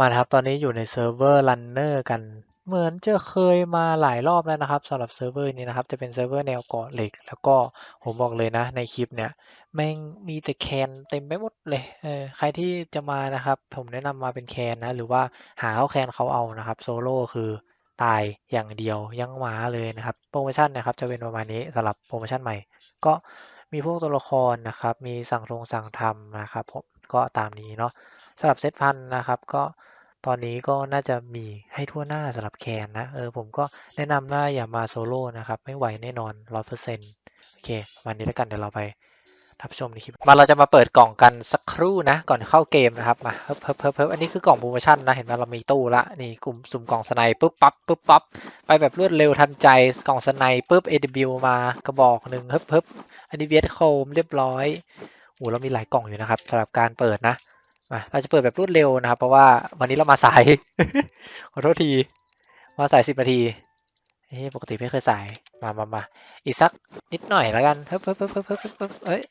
มาครับ ตอนนี้อยู่ในเซิร์ฟเวอร์ Runner กัน เหมือนจะเคยมาหลายรอบแล้วนะครับสำหรับเซิร์ฟเวอร์นี้นะครับ จะเป็นเซิร์ฟเวอร์แนวเกาะเหล็ก แล้วก็ผมบอกเลยนะ ในคลิปเนี่ย แม่งมีแต่แคนเต็มไปหมดเลยเออใครที่จะมานะครับ ผมแนะนำมาเป็นแคนนะ หรือว่าหาเขาแคนเขาเอานะครับโซโล่คือตายอย่างเดียวยังหมาเลยนะครับ โปรโมชั่นนะครับ จะเป็นประมาณนี้สำหรับโปรโมชั่นใหม่ ก็มีพวกตัวละครนะครับ มีสั่งทงสั่งทำนะครับผมก็ตามนี้เนาะสำหรับเซตพันนะครับ ก็ ตอนนี้ก็น่าจะมีให้ทั่วหน้าสำหรับแคนนะ เออผมก็แนะนำว่าอย่ามาโซโล่นะครับ ไม่ไหวแน่นอนร้อยเปอร์เซ็นต์โอเควันนี้แล้วกันเดี๋ยวเราไปรับชมในคลิปมาเราจะมาเปิดกล่องกันสักครู่นะ ก่อนเข้าเกมนะครับ มาเฮิบเฮิบเฮิบเฮิบอันนี้คือกล่องโปรโมชั่นนะ เห็นไหมเรามีตู้ละ นี่กลุ่มสุ่มกล่องสไนปุ๊บปั๊บปุ๊บปั๊บไปแบบรวดเร็วทันใจกล่องสไนปุ๊บ AW มากระบอกหนึ่งเฮิบเฮิบอันนี้เวียดโคมเรียบร้อยโอ้เรามีหลายกล่องอยู่นะครับสำหรับการเปิดนะ เราจะเปิดแบบรวดเร็วนะครับ เพราะว่าวันนี้เรามาสาย ขอโทษที มาสายสิบนาทีเฮ้ปกติไม่เคยสาย มามามาอีกสักนิดหน่อยแล้วกันเฮิบเฮิบเฮิบเฮิบเฮิบเฮิบเอ้ย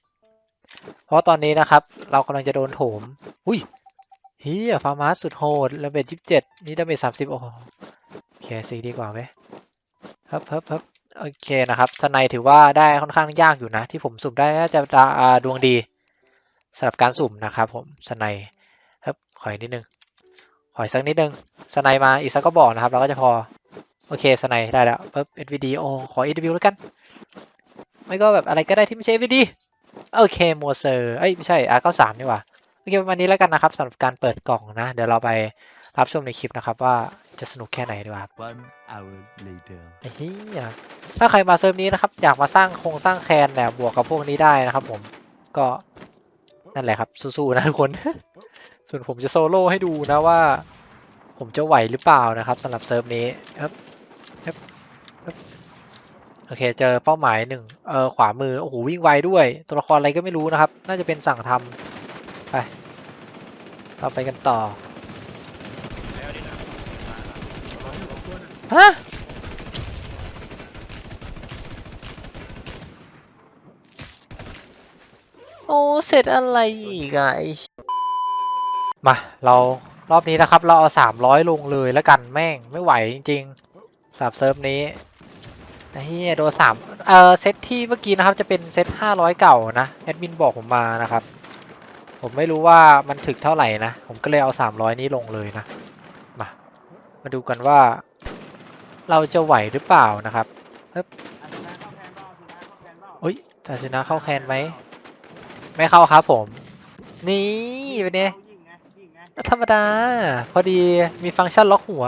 เพราะตอนนี้นะครับ เรากำลังจะโดนโถม อุ้ยเฮียฟาร์มาสสุดโหดระเบิดยี่สิบเจ็ดนี่ดาเมจสามสิบโอ้โอเคซีดีกว่าไหมครับครับครับโอเคนะครับสไนถือว่าได้ค่อนข้างยากอยู่นะ ที่ผมสุ่มได้น่าจะดวงดี สำหรับการสุ่มนะครับผมสไนครับขออีกนิดนึงขออีกสักนิดนึงสไนมาอีกสักก็บอกนะครับ เราก็จะพอ โอเคสไนได้แล้วปึ๊บ SVD โอ้ขอ AW แล้วกัน ไม่ก็แบบอะไรก็ได้ที่ไม่ใช่ SVD โอเคโมเซอร์เอ้ยไม่ใช่ R93 นี่หว่าโอเคประมาณนี้แล้วกันนะครับสำหรับการเปิดกล่องนะ เดี๋ยวเราไปรับชมในคลิปนะครับว่าจะสนุกแค่ไหนดีกว่า One hour later. ไอ้เฮียถ้าใครมาเซิร์ฟนี้นะครับ อยากมาสร้างโครงสร้างแคนเนี่ยบวกกับพวกนี้ได้นะครับผมก็ นั่นแหละครับ สู้ๆนะทุกคน ส่วนผมจะโซโล่ให้ดูนะว่า ผมจะไหวหรือเปล่านะครับสำหรับเซิร์ฟนี้ครับครับครับโอเค เจอเป้าหมายหนึ่งเออขวามือ โอ้โห วิ่งไวด้วย ตัวละครอะไรก็ไม่รู้นะครับ น่าจะเป็นสั่งทำไปเราไปกันต่อ ฮะ โอ้ เสร็จอะไรอีกอะไอมาเรารอบนี้นะครับ เราเอาสามร้อยลงเลยแล้วกันแม่งไม่ไหวจริงๆสับเซิร์ฟนี้ไอ้เฮียโดนสามเออเซตที่เมื่อกี้นะครับจะเป็นเซตห้าร้อยเก่านะแอดมินบอกผมมานะครับ ผมไม่รู้ว่ามันถึกเท่าไหร่นะ ผมก็เลยเอาสามร้อยนี้ลงเลยนะ มา มาดูกันว่า เราจะไหวหรือเปล่านะครับเฮ้ยอุ้ยแต่ชนะเข้าแคนไหม ไม่เข้าครับผม นี่เป็นไงก็ธรรมดา พอดีมีฟังก์ชันล็อกหัว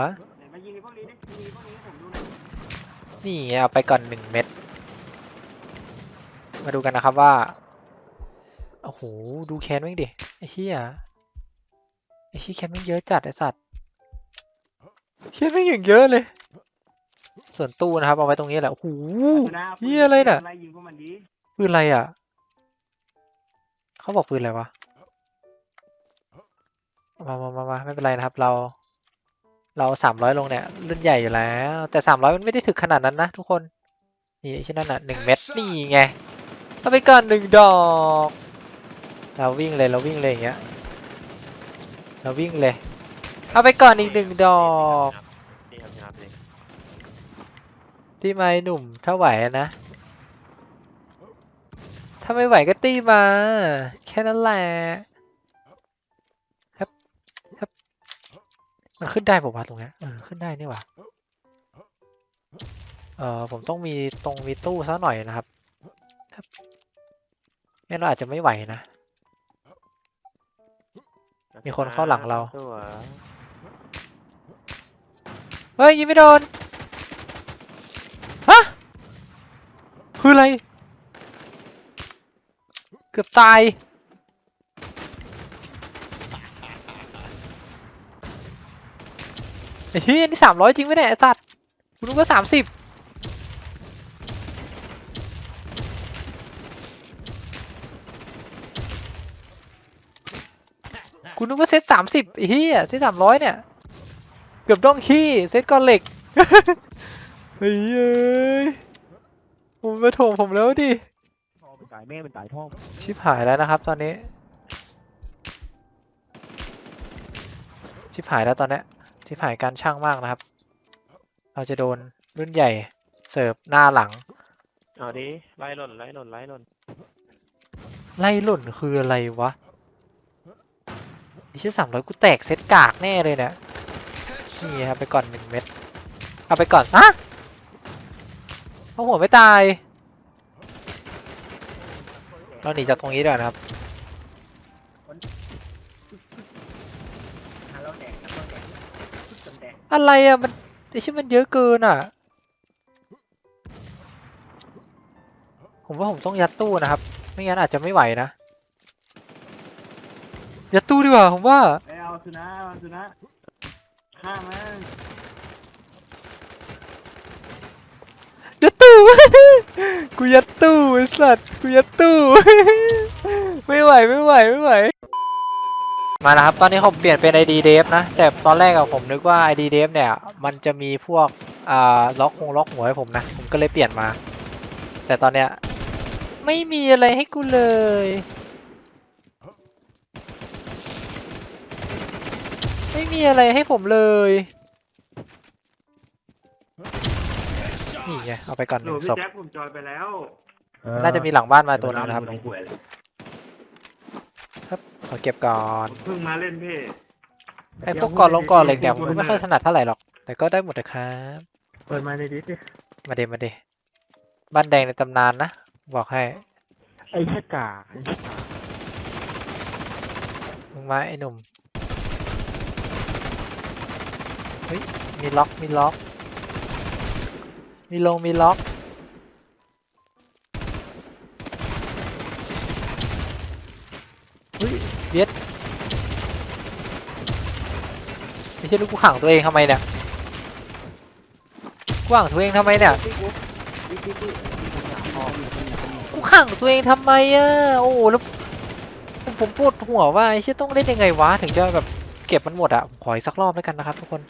นี่ไงเอาไปก่อนหนึ่งเม็ด มาดูกันนะครับว่า โอ้โห ดูแคนแม่งดิ ไอ้เหี้ย ไอ้เหี้ยแคนแม่งเยอะจัดไอ้สัตว์เชี่ยแม่งอย่างเยอะเลย ส่วนตู้นะครับเอาไว้ตรงนี้แหละ โอ้โห เหี้ยอะไรน่ะอะไรยิงพวกมันดีปืนอะไรอะ เขาบอกปืนอะไรวะ มามามามาไม่เป็นไรนะครับ เรา เราสามร้อยลงเนี่ย รุ่นใหญ่อยู่แล้ว แต่สามร้อยมันไม่ได้ถึกขนาดนั้นนะทุกคน นี่ไอ้ที่นั่นน่ะหนึ่งเม็ดนี่ไงเอาไปก่อนหนึ่งดอก เราวิ่งเลยเราวิ่งเลยอย่างเงี้ย เราวิ่งเลย เอาไปก่อนอีกหนึ่งดอกนี่ครับพี่นับนี่ที่ไม้หนุ่มถ้าไหวอะนะ ถ้าไม่ไหวก็ตีมา แค่นั้นแหละครับครับมันขึ้นได้ป่าวะตรงนี้เออขึ้นได้นี่หว่าเออผมต้องมีตรงมีตู้สักหน่อยนะครับครับงั้นเราอาจจะไม่ไหวนะ มีคนเข้าหลังเรา เฮ้ยยิงไม่โดน ฮะ คืออะไร กือบตาย ไอ้เฮ้ยอันนี่สามร้อยจริงไหมเนี่ยไอ้สัตว์คุณนึกว่าสามสิบคุณนึกว่าเซตสามสิบไอ้เฮียเซตสามร้อยเนี่ย เกือบต้องขี้เซตก้อนเหล็กเฮ้ยเอ้ยผมมาโถมผมแล้วดิ ตายแม่เป็นตายท่อชิบหายแล้วนะครับ ตอนนี้ ชิชิบหายแล้วตอนเนี้ยชิบหายการช่างมากนะครับ เราจะโดนรุ่นใหญ่เสิร์ฟหน้าหลัง เอาดิไล่หล่นไล่หล่นไล่หล่นไล่หล่นคืออะไรวะไอ้เชี่ยสามร้อยกูแตกเซตกากแน่เลยเนี่ยนี่ครับไปก่อนหนึ่งเม็ด เอาไปก่อนอะเอาหัวไม่ตาย เราหนีจากตรงนี้ดีกว่านะครับอะไรอะมันไอ้ชื่อมันเยอะเกินอะ ผมว่าผมต้องยัดตู้นะครับ ไม่งั้นอาจจะไม่ไหวนะ ยัดตู้ดีกว่าผมว่าไปเอาสุนัขเอาสุนัขฆ่ามัน ยัดตู้ กูยัดตู้ไอ้สัตว์กูยัดตู้ ไม่ไหวไม่ไหวไม่ไหว มาแล้วครับ ตอนนี้ผมเปลี่ยนเป็น ID d e v นะ แต่ตอนแรกอะผมนึกว่า ID d e v เนี่ย มันจะมีพวกอ่าล็อกคงล็อกหัวให้ผมนะ ผมก็เลยเปลี่ยนมา แต่ตอนเนี้ยไม่มีอะไรให้กูเลยไม่มีอะไรให้ผมเลย นี่ไงเอาไปก่อนหหนูนึ่งพี่ศพแจ็คผมจอยไปแล้วน่าจะมีหลังบ้านมาตัวนึงนะครับลงป่วยเลยขอเก็บก่อน เพิ่งมาเล่นพี่ ไอ้พวกก่อนลงก่อนเหล็กเนี่ยผมก็ไม่ค่อยถนัดเท่าไหร่หรอก แต่ก็ได้หมดนะครับ เปิดมาในดิสดิมาเดมาเดบ้านแดงในตำนานนะ บอกให้ ไอ้แค่กาไอ้แค่กามึงมาไอ้หนุ่ม เฮ้ย มีล็อก มีล็อก มีลงมีล็อก เฮ้ยเบียดไม่ใช่ลูกกูขังตัวเองทำไมเนี่ยกูขังตัวเองทำไมเนี่ย กูขังตัวเองทำไมอะ โอ้แล้วผมปวดหัวว่าไอ้เชี่ยต้องเล่นยังไงวะ ถึงจะแบบเก็บมันหมดอะ ขออีกสักรอบแล้วกันนะครับทุกคน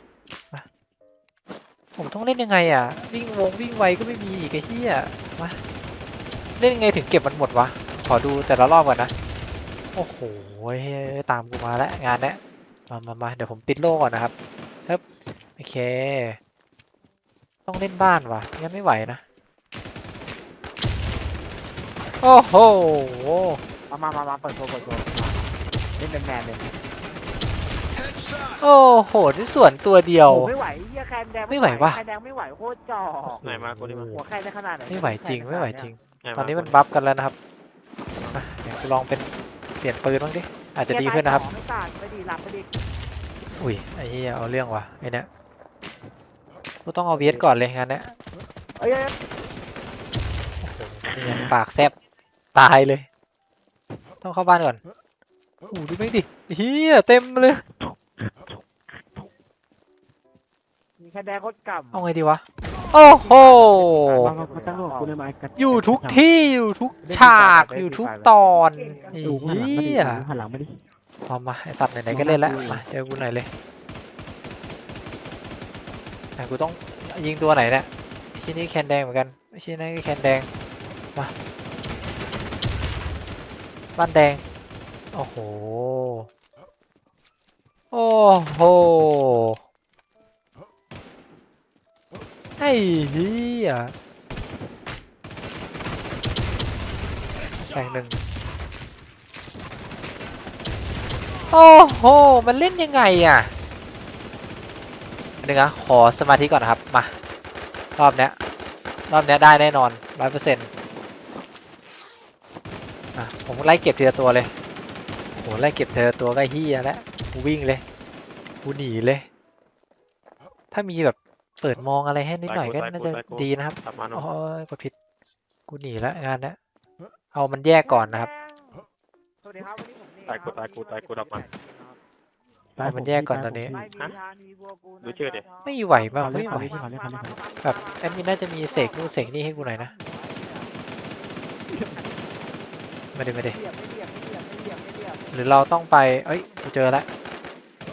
ผมต้องเล่นยังไงอะ วิ่งวงวิ่งไวก็ไม่มีอีกไอ้เหี้ยมาเล่นยังไงถึงเก็บมันหมดวะ ขอดูแต่ละรอบก่อนนะ โอ้โหตามกูมาแล้วงานเนี้ยมามามาเดี๋ยวผมปิดโลกก่อนนะครับครับโอเค ต้องเล่นบ้านวะงั้นไม่ไหวนะ โอ้โห มามามามาเปิดโชว์เปิดโชว์เล่นเป็นแมนเลย โอ้โหนี่ส่วนตัวเดียว โอ้ไม่ไหวเหี้ยแคนแดงไม่ไหวว่ะแคนแดงไม่ไหวโคตรจ่อไหนมากูดิมาหัวแคนได้ขนาดไหนไม่ไหวจริงไม่ไหวจริง ไหตอนนี้มันบัฟกันแล้วนะครับอะเดี๋ยวกูลองเป็นเปลี่ยนปืนบ้างดิอาจจะดีขึ้นนะครับ ไม่ตายไม่ดีหลับไม่ดีอุ้ยไอ้เหี้ยเอาเรื่องว่ะไอ้เนี้ยกูต้องเอาเวสก่อนเลยงานเนี้ยเอ้ยเอ้ยนี่ไงปากแซบตายเลย ต้องเข้าบ้านก่อนโอ้โหดูไม่งดิเฮียเต็มเลย มีแคนแดงโคตรกำเอาไงดีวะ โอ้โหมามามาตั้งโลกกูเลยมากัดอยู่ทุกที่อยู่ทุกฉากอยู่ทุกตอนไอ้ดูหันหลังมาดิเหี้ยดูหันหลังมาดิ เอามาไอสัตว์ไหนๆก็เล่นแล้วมาเจอกูหน่อยเลยไหนกูต้องยิงตัวไหนเนี่ยไอ้ชิ้นนี้แคนแดงเหมือนกันไอ้ชิ้นนั้นก็แคนแดงมาบ้านแดงโอ้โห โอ้โห ไอ้เหี้ยแตงหนึ่งโอ้โห มันเล่นยังไงอะอันนึงนะขอสมาธิก่อนนะครับ มา รอบเนี้ย รอบเนี้ยได้แน่นอนร้อยเปอร์เซ็นต์อะ ผมไล่เก็บทีละตัวเลยโหไล่เก็บทีละตัวก็เฮียแล้ว กูวิ่งเลย กูหนีเลย ถ้ามีแบบเปิดมองอะไรให้นิดหน่อยก็น่าจะดีนะครับกลับมาเนาะโอ้ยกดผิด กูหนีแล้วงานเนี้ยเอามันแยกก่อนนะครับ สวัสดีครับวันนี้ผมนี่ตายกูตายกูตายกูดับมัน เอามันแยกก่อนตอนนี้ไม่มีทางมีบัวกูนะดูชื่อดิ ไม่ไหวมากเอาเลยไม่ไหวเอาเลยแบบแอดมินน่าจะมีเสกนู่นเสกนี่ให้กูหน่อยนะไม่ได้ไม่ได้ หรือเราต้องไป เอ้ย กูเจอแล้ว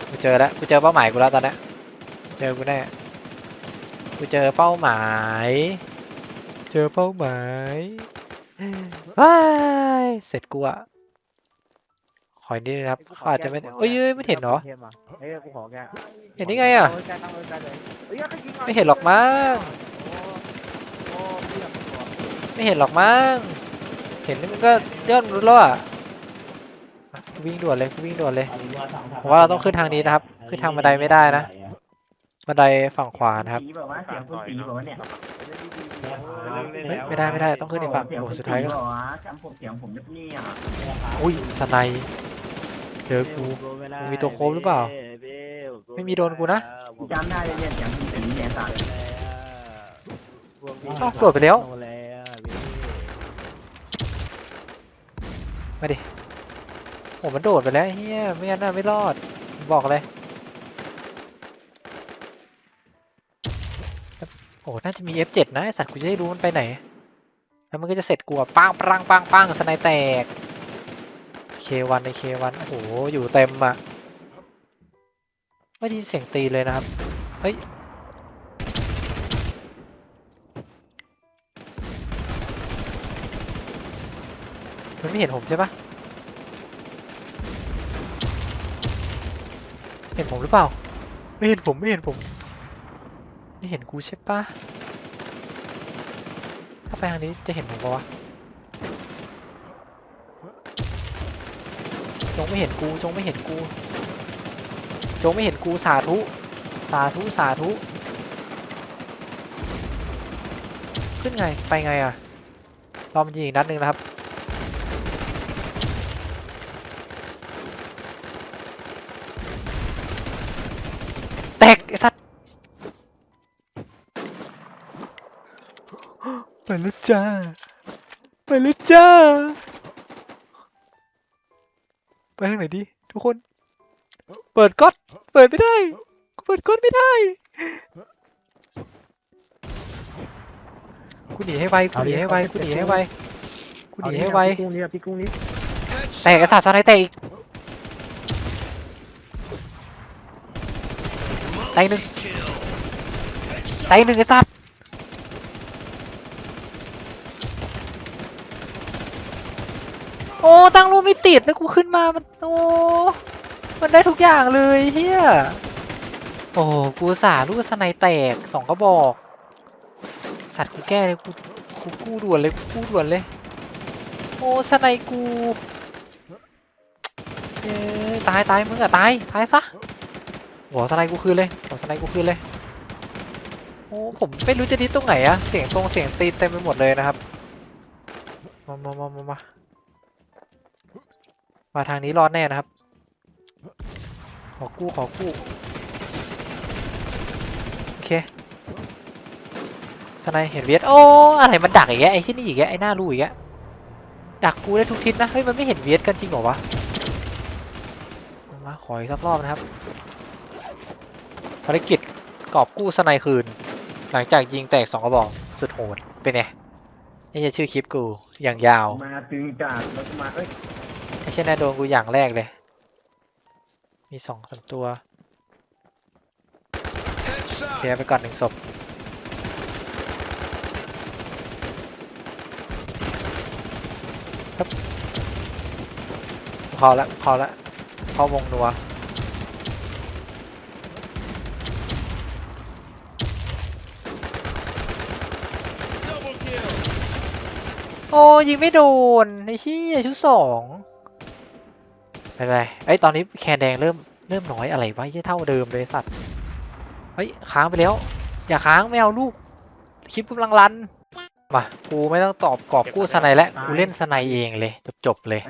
กูเจอแล้ว กูเจอเป้าหมายกูแล้วตอนเนี้ยเจอกูแน่ กูเจอเป้าหมาย เจอเป้าหมายว้ายเสร็จกูอะขออีกนิดนึงนะครับเขาอาจจะไม่เอ้ยเอ้ยไม่เห็นเหรอเฮ้ยกูขอแกเห็นได้ไงอะเแกตั้งเลยแกเลยเฮ้ยเขายิงาไม่เห็นหรอกมั้งโอ้โอ้เพื่อนตัวไม่เห็นหรอกมั้ง เห็นนี่มันก็ยอดมนุษย์แล้วอะอะกู วิ่งด่วนเลยกูวิ่งด่วนเลยผมว่าเราต้องขึ้นทางนี้นะครับ ขึ้นทางบันไดไม่ได้นะบันไดฝั่งขวานะครับสีแบบว่าเสียงคนสีแบบว่าเนี่ยเฮ้ยไม่ได้ไม่ได้ต้องขึ้นอีกฝั่งโอ้สุดท้ายก็บอกว่าจำผมเสียงผมเงียบๆอุ้ยสไนด์เจอกูมึงมีตัวโค้งหรือเปล่า ไม่มีโดนกูนะจำได้เลยเนี่ยเสียงคุณเป็นแนตาเอ้าโดดไปแล้วมาดิ โอ้มันโดดไปแล้วเฮียไม่งั้นน่ะไม่รอด บอกเลย โอ้น่าจะมี F7 นะไอสัตว์กูจะได้รู้มันไปไหน แล้วมันก็จะเสร็จกูอะปังปังปังปังสไนแตก K1 ใน K1 โอ้โห อยู่เต็มอะไม่ได้ยินเสียงตีเลยนะครับ เฮ้ยมันไม่เห็นผมใช่ปะ เห็นผมหรือเปล่า ไม่เห็นผมไม่เห็นผม ไม่เห็นกูใช่ปะถ้าไปทางนี้จะเห็นผมปะวะจงไม่เห็นกูจงไม่เห็นกูจงไม่เห็นกูสาธุ สาธุสาธุ ขึ้นไงไปไงอะรอมันยิงอีกนัดหนึ่งนะครับ ตกไอ้สัตว์ไปแล้วจ้า ไปแล้วจ้า ไปทางไหนดี ทุกคน เปิดก๊อตเปิดไม่ได้กูเปิดก๊อตไม่ได้กูหนีให้ไวกูหนีให้ไวกูหนีให้ไวกูหนีให้ไวพี่กุ้งนี่พี่กุ้งนี่แตกไอ้สัตว์สไนด์แตกอีก แตกหนึ่งแตกหนึ่งไอ้สัตว์โอ้ตั้งรูปไม่ติดแล้วกูขึ้นมามันโอ้มันได้ทุกอย่างเลยเฮียโอ้กูสาลูกสไนแตกสองกระบอก สัตว์กูแก้เลยกูกูกู้ด่วนเลยกู้ด่วนเลย โอ้สไนกูเย้ตายตายมึงอะตายตายซะ หัวสไนด์กูคืนเลยหัวสไนด์กูคืนเลยโอ้ผมไม่รู้จะดิสตรงไหนอะเสียงตรงเสียงตีเต็มไปหมดเลยนะครับมามามามามามาทางนี้รอดแน่นะครับ ขอกู้ขอกู้โอเคสไนเห็นเวียดโอ้อะไรมันดักอีกแกไอ้ที่นี่อีกแกไอ้หน้ารูอีกแกดักกูได้ทุกทิศนะเฮ้ยมันไม่เห็นเวียดกันจริงเหรอวะมาขออีกสักรอบนะครับ ภารกิจกอบกู้สไนคืน หลังจากยิงแตกสองกระบอกสุดโหดเป็นไงนี่จะชื่อคลิปกูอย่างยาว มาตึงจากแล้วก็มาเอ้ยไม่ใช่แน่โดนกูอย่างแรกเลย มีสองสามตัวเคลียร์ไปก่อนหนึ่งศพครับพอละพอละเข้าวงนัว อ้ยิงไม่โดนไอ้ชี้ยชุดสองไม่เป็นไรไอ้ยตอนนี้แคนแดงเริ่มเริ่มน้อยอะไรวะยี่เท่าเดิมเลยสัตว์เฮ้ยค้างไปแล้ว อย่าค้างไม่เอาลูกคลิปกำลังรันมากูไม่ต้องตอบกอบกู้สไนแล้วกูเล่นสไนเองเลยจบจบๆเลย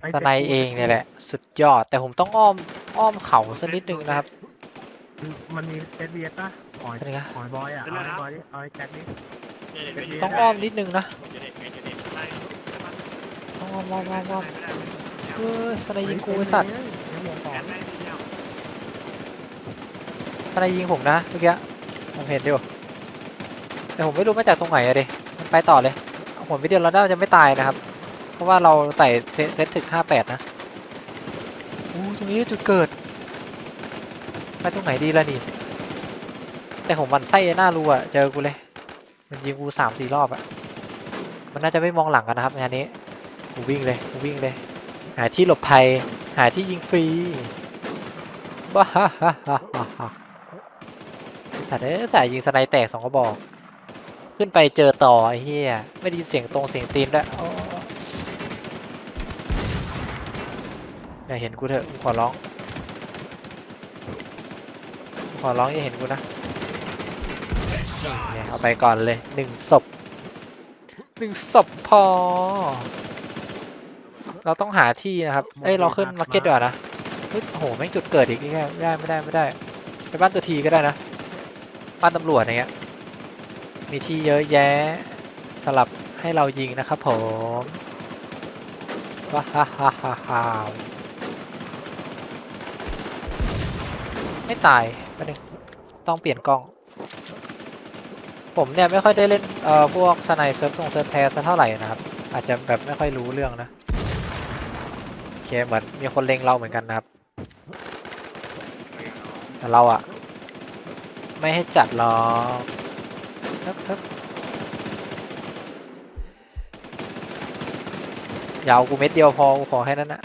ไอ้สไนเองเนี่ยแหละ สุดยอดแต่ผมต้องอ้อมอ้อมเขาสักนิดนึงนะครับ มันมีเอสเบียป่ะหอยเป็นไงหอยบอยอะเอาไอ้บอยดิเอาไอ้แจ็คดิ ต้องอ้อมนิดนึงนะต้องอ้อมอ้อมอ้อมอ้อมเออสไนยิงกูไอ้สัตว์ทนายยิงผมนะเมื่อกี้ผมเห็นอยู่แต่ผมไม่รู้มาจากตรงไหนอะดิมันไปต่อเลยผมวิดีโอเราได้จะไม่ตายนะครับ เพราะว่าเราใส่เซเซตถึง58นะอู้ตรงนี้จุดเกิดไปตรงไหนดีล่ะนี่แต่ผมหมันไส้ไอ้หน้ารูอะเจอกูเลย มันยิงกูสามสี่รอบอะมันน่าจะไม่มองหลังกันนะครับงานนี้กูวิ่งเลยกูวิ่งเลย หาที่หลบภัย หาที่ยิงฟรีบ้าฮ่าฮ่าฮ่าฮ่าฮ่าแต่เด้สายยิงสไนแตกสองกระบอก ขึ้นไปเจอต่อไอ้เหี้ยไม่ได้ยินเสียงตรงเสียงตีนด้วยอย่าเห็นกูเถอะกูขอร้อง ขอร้องอย่าเห็นกูนะ นี่ไงเอาไปก่อนเลยหนึ่งศพหนึ่งศพพอ เราต้องหาที่นะครับ เอ้ย เราขึ้นมาร์เก็ตดีกว่านะเฮ้ยโอ้โหแม่งจุดเกิดอีกนี่ไงไม่ได้ไม่ได้ไม่ได้ ไปบ้านตัวทีก็ได้นะ บ้านตำรวจอย่างเงี้ย มีที่เยอะแยะสลับให้เรายิงนะครับผมว้าฮ่าฮ่าฮ่าฮ่าไม่ตายประเด็นต้องเปลี่ยนกล้อง ผมเนี่ยไม่ค่อยได้เล่นเอ่อพวกสไนเซิร์ฟตรงเซิร์ฟแพสเท่าไหร่นะครับ อาจจะแบบไม่ค่อยรู้เรื่องนะโอเคเหมือนมีคนเล็งเราเหมือนกันนะครับแต่เราอะไม่ให้จัดหรอกฮึบฮึบยาวกูเม็ดเดียวพอกูขอแค่นั้นนะ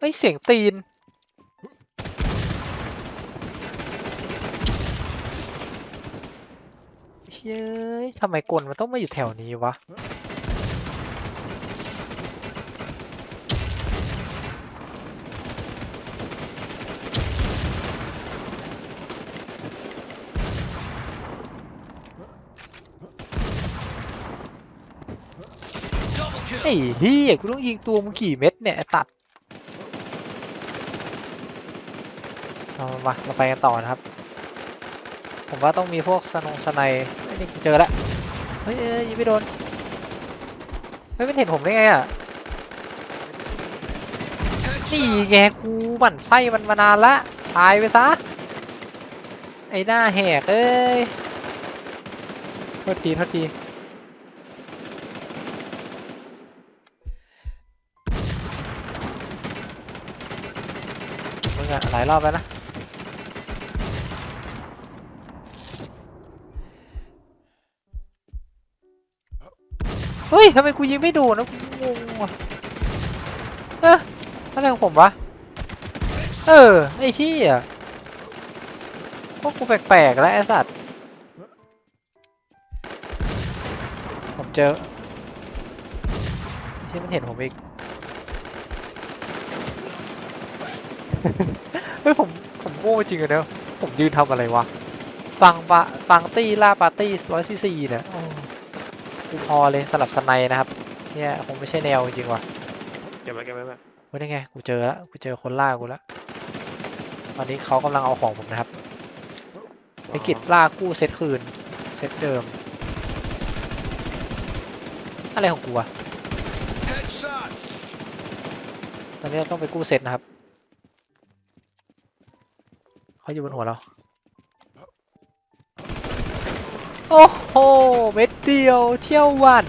ไม่เสียงตีน เฮ้ยทำไมกลมันต้องมาอยู่แถวนี้วะ ไอ้เฮียกูต้องยิงตัวมึงกี่เม็ดเนี่ยไอ้ตัด เอามาเราไปกันต่อนะครับ ผมว่าต้องมีพวกสนงสไนไอ้ยนี่เจอแล้วเฮ้ยเอ้ยยิงไม่โดนไม่เป็นเห็นผมได้ไงอะนี่ไงกูมั่นไส้มันมานานละตายไปซะไอ้หน้าแหกเอ้ยโทษทีโทษทีมึงอะหลายรอบแล้วนะ เฮ้ยทำไมกูยิงไม่โดนนะกูงงว่ะเอ๊ะอะไรของผมวะ เออ ไอ้ที่อะพวกกูแปลกๆแล้วไอ้สัตว์ ผมเจอที่มันเห็นผมอีก เฮ้ยผมผมโง่จริงอะเนี่ยผมยืนทำอะไรวะ ฟังปะฟังตี้ล่าปาร์ตี้ร้อยซีซีเนี่ย กูพอเลยสลับสไนนะครับเนี่ยคงไม่ใช่แนวจริงๆว่ะเก็บไว้เก็บไว้เพื่อนเฮ้ยได้ไงกูเจอแล้วกูเจอคนล่ากูแล้วตอนนี้เขากำลังเอาของผมนะครับไปกิจล่ากู้เซตคืนเซตเดิม อะไรของกูวะตอนนี้เราต้องไปกู้เซตนะครับเขาอยู่บนหัวเรา โอ้โห เม็ดเดียวเที่ยววัน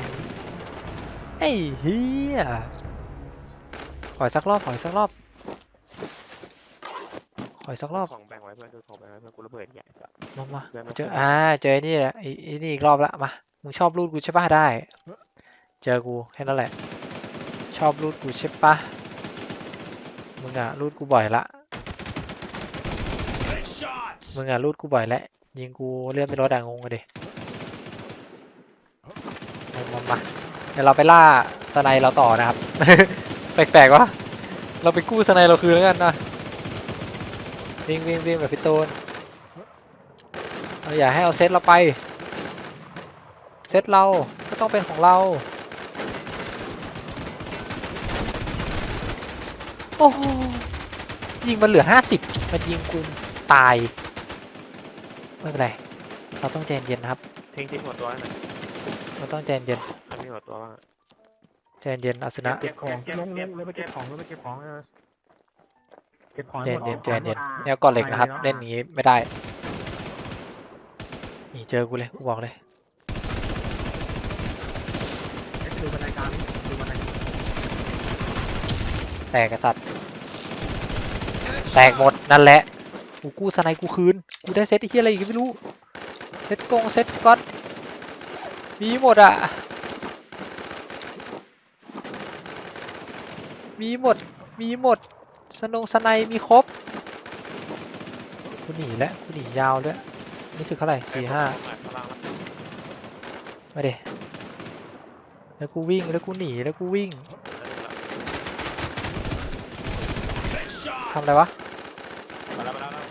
ไอ้เฮียขออีกสักรอบขออีกสักรอบขออีกสักรอบของแบ่งไว้เพื่อนคือของแบ่งไว้เพื่อนกูระเบิดใหญ่จ้ะ มามาเดินมากูเจอคุยอ่าเจอไอ้นี่แหละไอ้ไอ้นี่อีกรอบละมามึงชอบรูดกูใช่ปะได้ เจอกูแค่นั้นแหละ ชอบรูดกูใช่ปะมึงอะรูดกูบ่อยละมึงอะรูดกูบ่อยแล้วยิงกูเลื่อนไม่ลดอะงงกันดิ มามาเดี๋ยวเราไปล่าสไนเราต่อนะครับ แปลกๆวะเราไปกู้สไนเราคืนแล้วกันนะวิ่งวิ่งวิ่งแบบพี่ตูนเราอย่าให้เอาเซตเราไป เซตเราก็ต้องเป็นของเรา โอ้โหยิงมันเหลือห้าสิบมันยิงกูตาย ไม่เป็นไร เราต้องใจเย็นนะครับ ทิ้งทิ้งหัวตัวหน่อย เราต้องใจเย็นมันมีหัวตัวบ้างอะใจเย็นอาสนะ เก็บของเก็บลงเก็บลงไปเก็บของลงไปเก็บของเออเก็บของใจให้หมดเย็นใจเย็นแนวก่อนเหล็กนะครับ เล่นอย่างนี้ไม่ได้นี่เจอกูเลยกูบอกเลยดูบันไดกลางดูบันไดแตกกระสัตว์แตกหมดนั่นแหละกูกู้สไนกูคืน กูได้เซตไอ้เหี้ยอะไรอีกไม่รู้ เซตกงเซตก๊อต มีหมดอะ มีหมด มีหมด สนงสไนมีครบกูหนีแล้วกูหนียาวด้วยนี่คือเท่าไหร่สี่ห้าข้างล่างนะมาเดแล้วกูวิ่งแล้วกูหนีแล้วกูวิ่งทำอะไรวะ มาแล้วมาแล้วมาแล้ว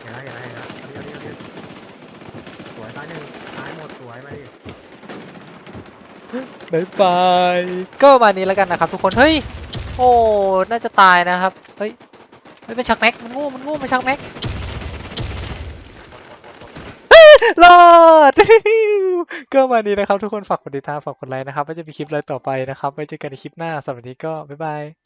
เห็นแล้วเห็นแล้วเห็นแล้วเดี๋ยวเดี๋ยวเดี๋ยวสวยตายหนึ่งตายหมดสวยมาดิ บายบายก็ประมาณนี้แล้วกันนะครับทุกคนเฮ้ยโอ้น่าจะตายนะครับเฮ้ยไม่เป็นชักแม็กมันงูมันงูมันชักแม็กรอดก็มานี้นะครับ ทุกคนฝากกดติดตามฝากกดไลค์นะครับว่าจะมีคลิปอะไรต่อไปนะครับไว้เจอกันในคลิปหน้าสำหรับวันนี้ก็บ๊ายบาย